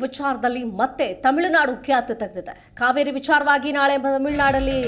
ವಿಚಾರದಲ್ಲಿ ಮತ್ತೆ ತಮಿಳುನಾಡು ಖ್ಯಾತಿ ತೆಗೆದಿದೆ. ಕಾವೇರಿ ವಿಚಾರವಾಗಿ ನಾಳೆ ತಮಿಳುನಾಡಲ್ಲಿ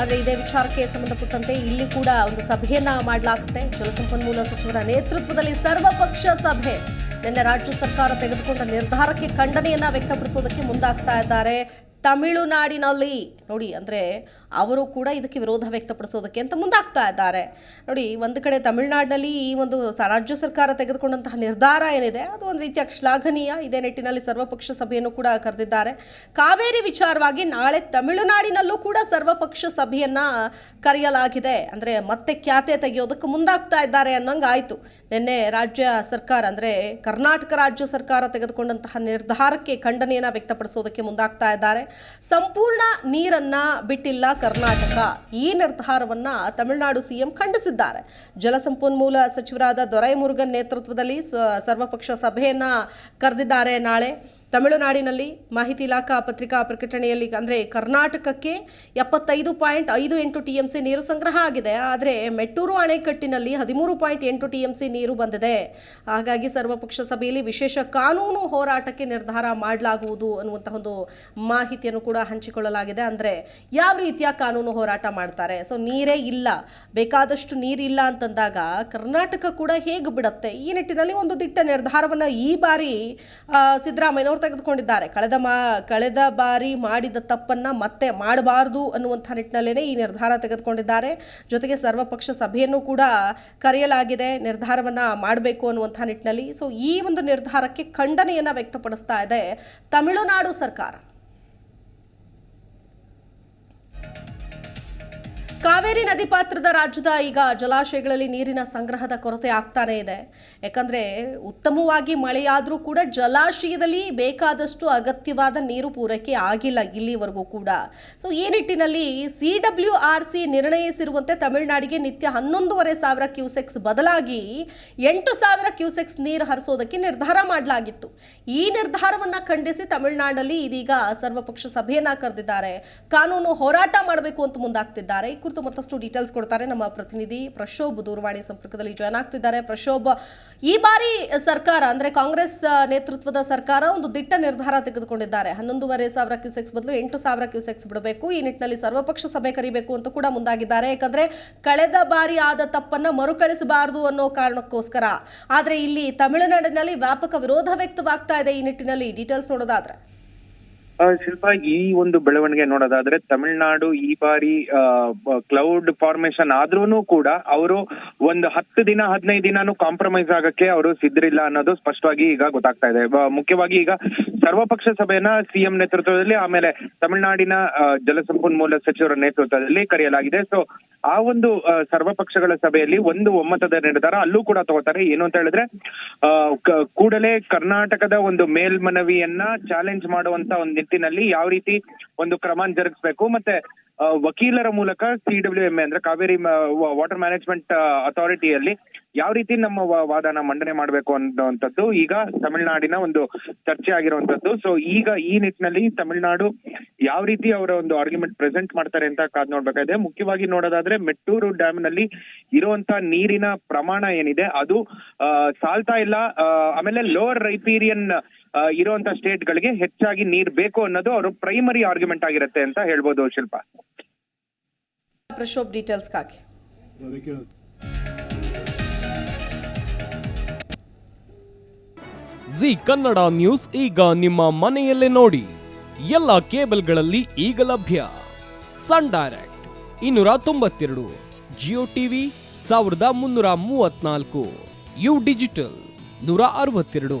ಆದರೆ ಇದೇ ವಿಚಾರಕ್ಕೆ ಸಂಬಂಧಪಟ್ಟಂತೆ ಇಲ್ಲಿ ಕೂಡ ಒಂದು ಸಭೆಯನ್ನ ಮಾಡಲಾಗುತ್ತೆ. ಜಲಸಂಪನ್ಮೂಲ ಸಚಿವರ ನೇತೃತ್ವದಲ್ಲಿ ಸರ್ವಪಕ್ಷ ಸಭೆ. ನಿನ್ನೆ ರಾಜ್ಯ ಸರ್ಕಾರ ತೆಗೆದುಕೊಂಡ ನಿರ್ಧಾರಕ್ಕೆ ಖಂಡನೆಯನ್ನ ವ್ಯಕ್ತಪಡಿಸೋದಕ್ಕೆ ಮುಂದಾಗ್ತಾ ಇದ್ದಾರೆ. ತಮಿಳುನಾಡಿನಲ್ಲಿ, ನೋಡಿ, ಅಂದರೆ ಅವರು ಕೂಡ ಇದಕ್ಕೆ ವಿರೋಧ ವ್ಯಕ್ತಪಡಿಸೋದಕ್ಕೆ ಅಂತ ಮುಂದಾಗ್ತಾ ಇದ್ದಾರೆ. ನೋಡಿ, ಒಂದು ಕಡೆ ತಮಿಳುನಾಡಿನಲ್ಲಿ ಈ ಒಂದು ರಾಜ್ಯ ಸರ್ಕಾರ ತೆಗೆದುಕೊಂಡಂತಹ ನಿರ್ಧಾರ ಏನಿದೆ, ಅದು ಒಂದು ರೀತಿಯ ಶ್ಲಾಘನೀಯ. ಇದೇ ನಿಟ್ಟಿನಲ್ಲಿ ಸರ್ವಪಕ್ಷ ಸಭೆಯನ್ನು ಕೂಡ ಕರೆದಿದ್ದಾರೆ. ಕಾವೇರಿ ವಿಚಾರವಾಗಿ ನಾಳೆ ತಮಿಳುನಾಡಿನಲ್ಲೂ ಕೂಡ ಸರ್ವಪಕ್ಷ ಸಭೆಯನ್ನು ಕರೆಯಲಾಗಿದೆ. ಅಂದರೆ ಮತ್ತೆ ಖ್ಯಾತೆ ತೆಗೆಯೋದಕ್ಕೆ ಮುಂದಾಗ್ತಾ ಇದ್ದಾರೆ ಅನ್ನೋಂಗೆ ಆಯಿತು ನಿನ್ನೆ ರಾಜ್ಯ ಸರ್ಕಾರ, ಅಂದರೆ ಕರ್ನಾಟಕ ರಾಜ್ಯ ಸರ್ಕಾರ ತೆಗೆದುಕೊಂಡಂತಹ ನಿರ್ಧಾರಕ್ಕೆ ಖಂಡನೆಯನ್ನು ವ್ಯಕ್ತಪಡಿಸೋದಕ್ಕೆ ಮುಂದಾಗ್ತಾ ಇದ್ದಾರೆ. ಸಂಪೂರ್ಣ ನೀರನ್ನು ಬಿಟ್ಟಿಲ್ಲ ಕರ್ನಾಟಕ ಈ ನಿರ್ಧಾರವನ್ನ ತಮಿಳುನಾಡು ಸಿಎಂ ಖಂಡಿಸಿದ್ದಾರೆ. ಜಲಸಂಪನ್ಮೂಲ ಸಚಿವರಾದ ದೊರೈಮುರುಗನ್ ನೇತೃತ್ವದಲ್ಲಿ ಸ- ಸರ್ವಪಕ್ಷ ಸಭೆಯನ್ನ ಕರೆದಿದ್ದಾರೆ ನಾಳೆ. ತಮಿಳುನಾಡಿನಲ್ಲಿ ಮಾಹಿತಿ ಇಲಾಖಾ ಪತ್ರಿಕಾ ಪ್ರಕಟಣೆಯಲ್ಲಿ ಅಂದರೆ ಕರ್ನಾಟಕಕ್ಕೆ ಎಪ್ಪತ್ತೈದು ಪಾಯಿಂಟ್ ಐದು ಎಂಟು ಟಿ ಎಂ ಸಿ ನೀರು ಸಂಗ್ರಹ ಆಗಿದೆ. ಆದರೆ ಮೆಟ್ಟೂರು ಅಣೆಕಟ್ಟಿನಲ್ಲಿ ಹದಿಮೂರು ಪಾಯಿಂಟ್ ಎಂಟು ಟಿ ಎಂ ಸಿ ನೀರು ಬಂದಿದೆ. ಹಾಗಾಗಿ ಸರ್ವಪಕ್ಷ ಸಭೆಯಲ್ಲಿ ವಿಶೇಷ ಕಾನೂನು ಹೋರಾಟಕ್ಕೆ ನಿರ್ಧಾರ ಮಾಡಲಾಗುವುದು ಅನ್ನುವಂತಹ ಒಂದು ಮಾಹಿತಿಯನ್ನು ಕೂಡ ಹಂಚಿಕೊಳ್ಳಲಾಗಿದೆ. ಅಂದರೆ ಯಾವ ರೀತಿಯ ಕಾನೂನು ಹೋರಾಟ ಮಾಡ್ತಾರೆ? ಸೊ, ನೀರೇ ಇಲ್ಲ. ಬೇಕಾದಷ್ಟು ನೀರಿಲ್ಲ ಅಂತಂದಾಗ ಕರ್ನಾಟಕ ಕೂಡ ಹೇಗೆ ಬಿಡುತ್ತೆ? ಈ ನಿಟ್ಟಿನಲ್ಲಿ ಒಂದು ದಿಟ್ಟ ನಿರ್ಧಾರವನ್ನು ಈ ಬಾರಿ ಸಿದ್ದರಾಮಯ್ಯನವರು ತೆಗೆದುಕೊಂಡಿದ್ದಾರೆ. ಕಳೆದ ಮಾ, ಕಳೆದ ಬಾರಿ ಮಾಡಿದ ತಪ್ಪನ್ನ ಮತ್ತೆ ಮಾಡಬಾರದು ಅನ್ನುವಂಥ ನಿಟ್ಟಿನಲ್ಲೇ ಈ ನಿರ್ಧಾರ ತೆಗೆದುಕೊಂಡಿದ್ದಾರೆ. ಜೊತೆಗೆ ಸರ್ವಪಕ್ಷ ಸಭೆಯನ್ನು ಕೂಡ ಕರೆಯಲಾಗಿದೆ. ನಿರ್ಧಾರವನ್ನು ಮಾಡಬೇಕು ಅನ್ನುವಂಥ ನಿಟ್ಟಿನಲ್ಲಿ. ಸೊ ಈ ಒಂದು ನಿರ್ಧಾರಕ್ಕೆ ಖಂಡನೆಯನ್ನು ವ್ಯಕ್ತಪಡಿಸ್ತಾ ಇದೆ ತಮಿಳುನಾಡು ಸರ್ಕಾರ. ಕಾವೇರಿ ನದಿ ಪಾತ್ರದ ರಾಜ್ಯದ ಈಗ ಜಲಾಶಯಗಳಲ್ಲಿ ನೀರಿನ ಸಂಗ್ರಹದ ಕೊರತೆ ಆಗ್ತಾನೇ ಇದೆ. ಯಾಕಂದ್ರೆ ಉತ್ತಮವಾಗಿ ಮಳೆಯಾದರೂ ಕೂಡ ಜಲಾಶಯದಲ್ಲಿ ಬೇಕಾದಷ್ಟು ಅಗತ್ಯವಾದ ನೀರು ಪೂರೈಕೆ ಆಗಿಲ್ಲ ಇಲ್ಲಿವರೆಗೂ ಕೂಡ. ಸೊ ಈ ನಿಟ್ಟಿನಲ್ಲಿ ಸಿ ಡಬ್ಲ್ಯೂ ಆರ್ ಸಿ ನಿರ್ಣಯಿಸಿರುವಂತೆ ತಮಿಳುನಾಡಿಗೆ ನಿತ್ಯ ಹನ್ನೊಂದೂವರೆ ಸಾವಿರ ಕ್ಯೂಸೆಕ್ಸ್ ಬದಲಾಗಿ ಎಂಟು ಸಾವಿರ ಕ್ಯೂಸೆಕ್ಸ್ ನೀರು ಹರಿಸೋದಕ್ಕೆ ನಿರ್ಧಾರ ಮಾಡಲಾಗಿತ್ತು. ಈ ನಿರ್ಧಾರವನ್ನು ಖಂಡಿಸಿ ತಮಿಳುನಾಡಲ್ಲಿ ಇದೀಗ ಸರ್ವಪಕ್ಷ ಸಭೆಯನ್ನ ಕರೆದಿದ್ದಾರೆ. ಕಾನೂನು ಹೋರಾಟ ಮಾಡಬೇಕು ಅಂತ ಮುಂದಾಗ್ತಿದ್ದಾರೆ. ಕುರಿತು ಮತ್ತಷ್ಟು ಡೀಟೇಲ್ಸ್ ಕೊಡ್ತಾರೆ ನಮ್ಮ ಪ್ರತಿನಿಧಿ ಪ್ರಶೋಭ್ ದೂರವಾಣಿ ಸಂಪರ್ಕದಲ್ಲಿ ಜಾಯ್ನ್ ಆಗ್ತಿದ್ದಾರೆ. ಪ್ರಶೋಭ್, ಈ ಬಾರಿ ಸರ್ಕಾರ, ಅಂದ್ರೆ ಕಾಂಗ್ರೆಸ್ ನೇತೃತ್ವದ ಸರ್ಕಾರ ಒಂದು ದಿಟ್ಟ ನಿರ್ಧಾರ ತೆಗೆದುಕೊಂಡಿದ್ದಾರೆ. ಹನ್ನೊಂದೂವರೆ ಸಾವಿರ ಕ್ಯೂಸೆಕ್ಸ್ ಬದಲು ಎಂಟು ಸಾವಿರ ಕ್ಯೂಸೆಕ್ಸ್ ಬಿಡಬೇಕು. ಈ ನಿಟ್ಟಿನಲ್ಲಿ ಸರ್ವಪಕ್ಷ ಸಭೆ ಕರಿಬೇಕು ಅಂತ ಕೂಡ ಮುಂದಾಗಿದ್ದಾರೆ. ಯಾಕಂದ್ರೆ ಕಳೆದ ಬಾರಿ ಆದ ತಪ್ಪನ್ನ ಮರುಕಳಿಸಬಾರದು ಅನ್ನೋ ಕಾರಣಕ್ಕೋಸ್ಕರ. ಆದ್ರೆ ಇಲ್ಲಿ ತಮಿಳುನಾಡಿನಲ್ಲಿ ವ್ಯಾಪಕ ವಿರೋಧ ವ್ಯಕ್ತವಾಗ್ತಾ ಇದೆ ಈ ನಿಟ್ಟಿನಲ್ಲಿ. ಡೀಟೇಲ್ಸ್ ನೋಡೋದಾದ್ರೆ. ಶಿಲ್ಪ, ಈ ಒಂದು ಬೆಳವಣಿಗೆ ನೋಡೋದಾದ್ರೆ ತಮಿಳ್ನಾಡು ಈ ಬಾರಿ ಕ್ಲೌಡ್ ಫಾರ್ಮೇಶನ್ ಆದ್ರೂ ಕೂಡ ಅವರು ಒಂದು ಹತ್ತು ದಿನ, ಹದಿನೈದು ದಿನಾನು ಕಾಂಪ್ರಮೈಸ್ ಆಗಕ್ಕೆ ಅವರು ಸಿದ್ಧರಿಲ್ಲ ಅನ್ನೋದು ಸ್ಪಷ್ಟವಾಗಿ ಈಗ ಗೊತ್ತಾಗ್ತಾ ಇದೆ. ಮುಖ್ಯವಾಗಿ ಈಗ ಸರ್ವಪಕ್ಷ ಸಭೆಯನ್ನ ಸಿಎಂ ನೇತೃತ್ವದಲ್ಲಿ ಆಮೇಲೆ ತಮಿಳುನಾಡಿನ ಜಲಸಂಪನ್ಮೂಲ ಸಚಿವರ ನೇತೃತ್ವದಲ್ಲಿ ಕರೆಯಲಾಗಿದೆ. ಸೊ ಆ ಒಂದು ಸರ್ವಪಕ್ಷಗಳ ಸಭೆಯಲ್ಲಿ ಒಂದು ಒಮ್ಮತದ ನಿರ್ಧಾರ ಅಲ್ಲೂ ಕೂಡ ತಗೋತಾರೆ. ಏನು ಅಂತ ಹೇಳಿದ್ರೆ ಕೂಡಲೇ ಕರ್ನಾಟಕದ ಒಂದು ಮೇಲ್ಮನವಿಯನ್ನ ಚಾಲೆಂಜ್ ಮಾಡುವಂತ ಒಂದು ನಿಟ್ಟಿನಲ್ಲಿ ಯಾವ ರೀತಿ ಒಂದು ಕ್ರಮ ಜರುಗಿಸಬೇಕು. ಮತ್ತೆ ವಕೀಲರ ಮೂಲಕ ಸಿ ಡಬ್ಲ್ಯೂ ಎಂ ಅಂದ್ರೆ ಕಾವೇರಿ ವಾಟರ್ ಮ್ಯಾನೇಜ್ಮೆಂಟ್ ಅಥಾರಿಟಿಯಲ್ಲಿ ಯಾವ ರೀತಿ ನಮ್ಮ ವಾದನ ಮಂಡನೆ ಮಾಡಬೇಕು ಅನ್ನುವಂಥದ್ದು ಈಗ ತಮಿಳುನಾಡಿನ ಒಂದು ಚರ್ಚೆ ಆಗಿರುವಂತದ್ದು ಸೊ ಈಗ ಈ ನಿಟ್ಟಿನಲ್ಲಿ ತಮಿಳುನಾಡು ಯಾವ ರೀತಿ ಅವರ ಒಂದು ಆರ್ಗ್ಯುಮೆಂಟ್ ಪ್ರೆಸೆಂಟ್ ಮಾಡ್ತಾರೆ ಅಂತ ಕಾದ್ ನೋಡ್ಬೇಕಾಗಿದೆ ಮುಖ್ಯವಾಗಿ ನೋಡೋದಾದ್ರೆ ಮೆಟ್ಟೂರು ಡ್ಯಾಮ್ನಲ್ಲಿ ಇರುವಂತಹ ನೀರಿನ ಪ್ರಮಾಣ ಏನಿದೆ, ಅದು ಸಾಲ್ತಾ ಇಲ್ಲ ಆಮೇಲೆ ಲೋವರ್ ರೈಪೀರಿಯನ್ ಇರುವಂತ ಸ್ಟೇಟ್ ಗಳಿಗೆ ಹೆಚ್ಚಾಗಿ ನೀರ್ ಬೇಕು ಅನ್ನೋದು ಅವರು ಪ್ರೈಮರಿ ಆರ್ಗ್ಯುಮೆಂಟ್ ಆಗಿರುತ್ತೆ ಅಂತ ಹೇಳ್ಬೋದು ಶಿಲ್ಪ. ಪ್ರಶೋಭ್ ಡೀಟೇಲ್ಸ್ಗಾಗಿ ಜಿ ಕನ್ನಡ ನ್ಯೂಸ್ ಈಗ ನಿಮ್ಮ ಮನೆಯಲ್ಲೇ ನೋಡಿ. ಎಲ್ಲ ಕೇಬಲ್ಗಳಲ್ಲಿ ಈಗ ಲಭ್ಯ. ಸನ್ ಡೈರೆಕ್ಟ್ ಇನ್ನೂರ ತೊಂಬತ್ತೆರಡು ಜಿಯೋ ಟಿವಿ ಸಾವಿರದ ಮುನ್ನೂರ ಮೂವತ್ನಾಲ್ಕು ಯು ಡಿಜಿಟಲ್ ನೂರ ಅರವತ್ತೆರಡು.